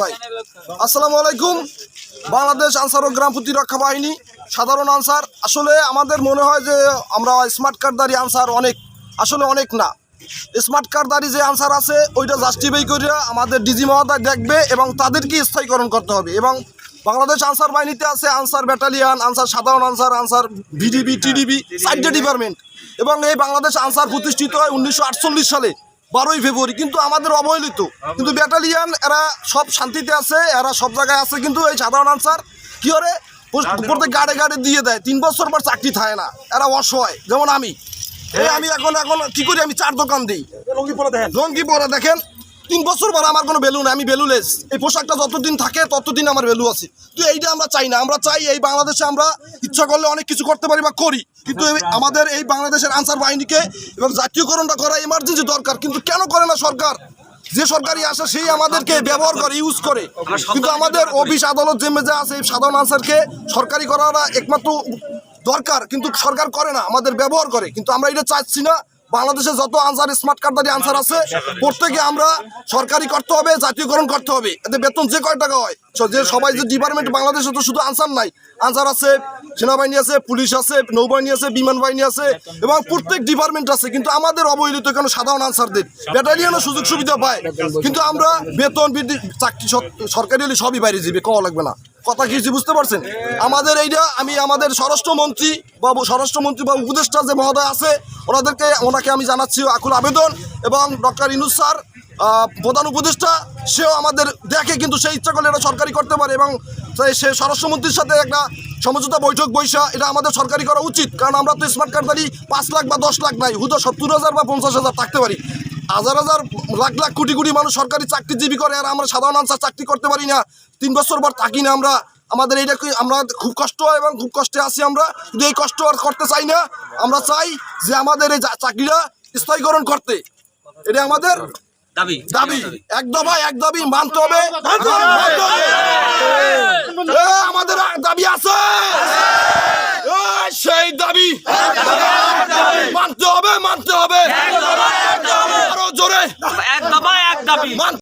ভাই। আসসালামু আলাইকুম। বাংলাদেশ আনসার ও গ্রাম প্রতিরক্ষা বাহিনী, সাধারণ আনসার। আসলে আমাদের মনে হয় যে আমরা স্মার্ট কার্ডদারি আনসার অনেক, আসলে অনেক না। স্মার্ট কার্ডদারি যে আনসার আছে, ওইটা জাস্টিফাই করে আমাদের ডিজি মহোদয় দেখবে এবং তাদেরকে স্থায়ীকরণ করতে হবে। এবং বাংলাদেশ আনসার বাহিনীতে আছে আনসার ব্যাটালিয়ান, আনসার সাধারণ আনসার আনসার ভিডিবি, টিডিবি চারটে ডিপার্টমেন্ট। এবং এই বাংলাদেশ আনসার প্রতিষ্ঠিত হয় উনিশশো আটচল্লিশ সালে। বারোই ফেব্রুয়ারি কিন্তু আমাদের অবহেলিত। কিন্তু ব্যাটালিয়ান এরা সব শান্তিতে আছে এরা সব জায়গায় আছে কিন্তু এই সাধারণ আনসার কি করে? প্রত্যেক গাড়ে গাড়ে দিয়ে দেয়। তিন বছর পর চাকরি থাকে না। এরা অসহায়। যেমন আমি। এই আমি এখন এখন কি করি? আমি চার দোকান দিই। লঙ্গি পরে দেখেন। লঙ্গি পরে দেখেন। তিন বছর পর আমার কোনো ভ্যালু নেই আমি ভ্যালুলেস এই পোশাকটা যতদিন থাকে ততদিন আমার ভ্যালু আছে। তো এইটা আমরা চাই না। আমরা চাই এই বাংলাদেশে আমরা ইচ্ছা করলে অনেক কিছু করতে পারি বা করি। কিন্তু আমাদের এই বাংলাদেশের আনসার বাহিনীকে এবং জাতীয়করণটা করা ইমার্জেন্সি দরকার। কিন্তু কেন করে না সরকার? যে সরকারি আসে সেই আমাদেরকে ব্যবহার করে ইউজ করে। কিন্তু আমাদের অফিস আদালত যে মেজে আছে এই সাধারণ আনসারকে সরকারি করাটা একমাত্র দরকার। কিন্তু সরকার করে না আমাদের ব্যবহার করে। কিন্তু আমরা এটা চাচ্ছি না বাংলাদেশে যত আনসার স্মার্ট কার্ডদারি আনসার আছে প্রত্যেকে আমরা সরকারি করতে হবে জাতীয়করণ করতে হবে। এতে বেতন যে কয় টাকা হয় যে সবাই যে ডিপার্টমেন্ট বাংলাদেশে তো শুধু আনসার নাই আনসার আছে সেনাবাহিনী আছে পুলিশ আছে নৌবাহিনী আছে বিমান বাহিনী আছে এবং প্রত্যেক ডিপার্টমেন্ট আছে কিন্তু আমাদের অবহেলিত কেন সাধারণ আনসারদের। ব্যাটালিয়ানও সুযোগ সুবিধা পায় কিন্তু আমরা বেতন বৃদ্ধি চাকরি সরকারি হলে সবই বাইরে যাবে কওয়া লাগবে না। কথা কি বুঝতে পারছেন? আমাদের এইটা, আমি আমাদের স্বরাষ্ট্রমন্ত্রী বা স্বরাষ্ট্রমন্ত্রী বা উপদেষ্টা যে মহোদয় আছে, ওনাদেরকে, ওনাকে আমি জানাচ্ছি আকুল আবেদন এবং ডক্টর ইনুস স্যার প্রধান উপদেষ্টা, সেও আমাদের দেখে কিন্তু সে ইচ্ছা করলে এটা সরকারি করতে পারে এবং সে- স্বরাষ্ট্রমন্ত্রীর সাথে একটা সমঝোতা বৈঠক বৈশা, এটা আমাদের সরকারি করা উচিত। কারণ আমরা তো স্মার্ট কার্ড কার্ডদারি পাঁচ লাখ বা দশ লাখ নাই, হুদো সত্তর হাজার বা পঞ্চাশ হাজার থাকতে পারি। হাজার হাজার লাখ লাখ কোটি কোটি মানুষ সরকারি চাকরিজীবী করে আর আমরা সাধারণ আনসার চাকরি করতে পারি না। তিন বছর পর থাকি না আমরা। আমাদের এইটা আমরা খুব কষ্ট হয় এবং খুব কষ্টে আছি আমরা। কিন্তু এই কষ্ট আর করতে চাই না। আমরা চাই যে আমাদের এই চাকরিটা স্থায়ীকরণ করতে। এটা আমাদের দাবি। দাবি। এক দফা এক দাবি মানতে হবে। মানতে হবে। এ, আমাদের দাবি আছে। সেই দাবি। মানতে হবে মানতে হবে। আরও